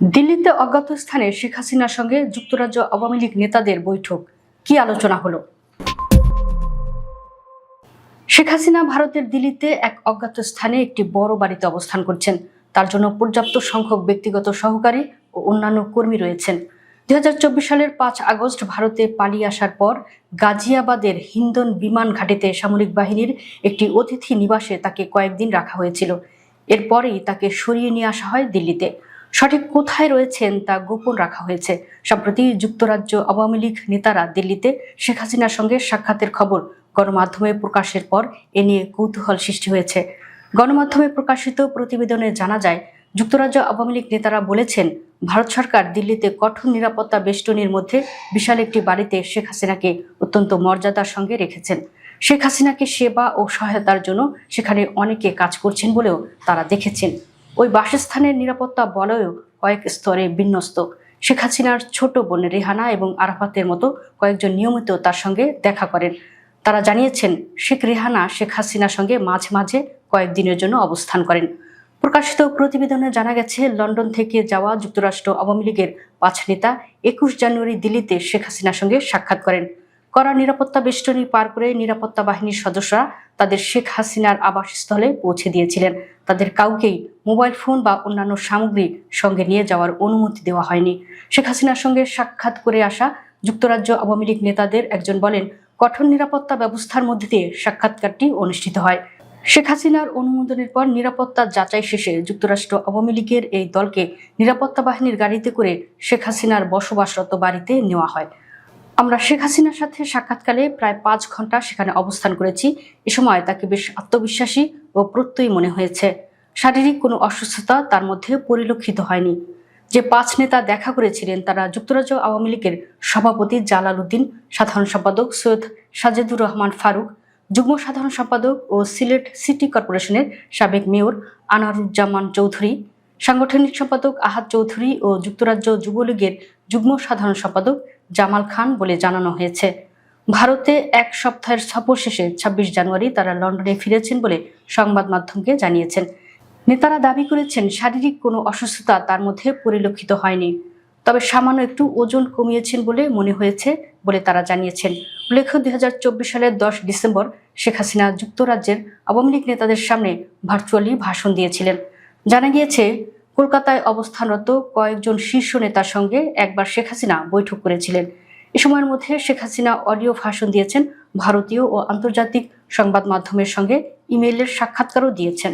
দিল্লিতে অজ্ঞাত স্থানে শেখ হাসিনার সঙ্গে যুক্তরাজ্য আওয়ামী লীগ নেতাদের বৈঠক। কি আলোচনা হলো? শেখ হাসিনা ভারতের দিল্লিতে এক অজ্ঞাত স্থানে একটি বড় বাড়িতে অবস্থান করছেন। তার জন্য পর্যাপ্ত সংখ্যক ব্যক্তিগত সহকারী ও অন্যান্য কর্মী রয়েছেন। দুই হাজার চব্বিশ সালের পাঁচ আগস্ট ভারতে পালিয়ে আসার পর গাজিয়াবাদের হিন্দন বিমান ঘাটিতে সামরিক বাহিনীর একটি অতিথি নিবাসে তাকে কয়েকদিন রাখা হয়েছিল। এরপরেই তাকে সরিয়ে নিয়ে আসা হয় দিল্লিতে। সঠিক কোথায় রয়েছেন তা গোপন রাখা হয়েছে। সম্প্রতি যুক্তরাজ্য আওয়ামী লীগ নেতারা দিল্লিতে শেখ হাসিনার সঙ্গে সাক্ষাতের খবর গণমাধ্যমে প্রকাশের পর এ নিয়ে কৌতূহল সৃষ্টি হয়েছে। গণমাধ্যমে প্রকাশিত প্রতিবেদনে জানা যায়, যুক্তরাজ্য আওয়ামী লীগ নেতারা বলেছেন, ভারত সরকার দিল্লিতে কঠোর নিরাপত্তা বেষ্টনীর মধ্যে বিশাল একটি বাড়িতে শেখ হাসিনাকে অত্যন্ত মর্যাদার সঙ্গে রেখেছেন। শেখ হাসিনাকে সেবা ও সহায়তার জন্য সেখানে অনেকে কাজ করছেন বলেও তারা দেখেছেন। বাসস্থানের নিরাপত্তা বলয়ও কয়েক স্তরে বিন্যস্ত। শেখ হাসিনার ছোট বোন রেহানা এবং আরাফাতের মতো কয়েকজন নিয়মিত তার সঙ্গে দেখা করেন। তারা জানিয়েছেন, শেখ রেহানা শেখ হাসিনার সঙ্গে মাঝে মাঝে কয়েকদিনের জন্য অবস্থান করেন। প্রকাশিত প্রতিবেদনে জানা গেছে, লন্ডন থেকে যাওয়া যুক্তরাষ্ট্র আওয়ামী লীগের পাঁচ নেতা একুশ জানুয়ারি দিল্লিতে শেখ হাসিনার সঙ্গে সাক্ষাৎ করেন। কড়া নিরাপত্তা বেষ্টনী পার করে নিরাপত্তা বাহিনীর সদস্যরা তাদের শেখ হাসিনার আবাসস্থলে পৌঁছে দিয়েছিলেন। তাদের কাউকেই মোবাইল ফোন বা অন্যান্য সামগ্রী সঙ্গে নিয়ে যাওয়ার অনুমতি দেওয়া হয়নি। শেখ হাসিনার সঙ্গে সাক্ষাৎ করে আসা যুক্তরাজ্য আওয়ামী লীগ নেতাদের একজন বলেন, কঠোর নিরাপত্তা ব্যবস্থার মধ্যে দিয়ে সাক্ষাৎকারটি অনুষ্ঠিত হয়। শেখ হাসিনার অনুমোদনের পর নিরাপত্তা যাচাই শেষে যুক্তরাষ্ট্র আওয়ামী লীগের এই দলকে নিরাপত্তা বাহিনীর গাড়িতে করে শেখ হাসিনার বসবাসরত বাড়িতে নেওয়া হয়। আমরা শেখ হাসিনার সাথে সাক্ষাৎকালে প্রায় পাঁচ ঘণ্টা সেখানে অবস্থান করেছি। এ সময় তাকে বেশ আত্মবিশ্বাসী ও প্রত্যয়ী মনে হয়েছে। শারীরিক কোনো অসুস্থতা তার মধ্যে পরিলক্ষিত হয়নি। যে পাঁচ নেতা দেখা করেছিলেন তারা যুক্তরাজ্য আওয়ামী লীগের সভাপতি জালাল উদ্দিন, সাধারণ সম্পাদক সৈয়দ সাজেদুর রহমান ফারুক, যুগ্ম সাধারণ সম্পাদক ও সিলেট সিটি কর্পোরেশনের সাবেক মেয়র আনারুজ্জামান চৌধুরী, সাংগঠনিক সম্পাদক আহাদ চৌধুরী ও যুক্তরাজ্য যুবলীগের যুগ্ম সাধারণ সম্পাদক জামাল খান বলে জানানো হয়েছে। ভারতে এক সপ্তাহের সফর শেষে ছাব্বিশ জানুয়ারি তারা লন্ডনে ফিরেছেন বলে সংবাদ মাধ্যমকে জানিয়েছেন। নেতারা দাবি করেছেন, শারীরিক কোনো অসুস্থতা তার মধ্যে পরিলক্ষিত হয়নি। তবে সামান্য একটু ওজন কমিয়েছেন বলে মনে হয়েছে বলে তারা জানিয়েছেন। উল্লেখ্য, দুই হাজার চব্বিশ সালের দশ ডিসেম্বর শেখ হাসিনা যুক্তরাজ্যের আওয়ামী লীগ নেতাদের সামনে ভার্চুয়ালি ভাষণ দিয়েছিলেন। জানা গিয়েছে কলকাতায় অবস্থানরত কয়েকজন শীর্ষ নেতার সঙ্গে একবার শেখ হাসিনা বৈঠক করেছিলেন। এ সময়ের মধ্যে শেখ হাসিনা অডিও ভাষণ দিয়েছেন, ভারতীয় ও আন্তর্জাতিক সংবাদ মাধ্যমের সঙ্গে ইমেইলের সাক্ষাৎকারও দিয়েছেন।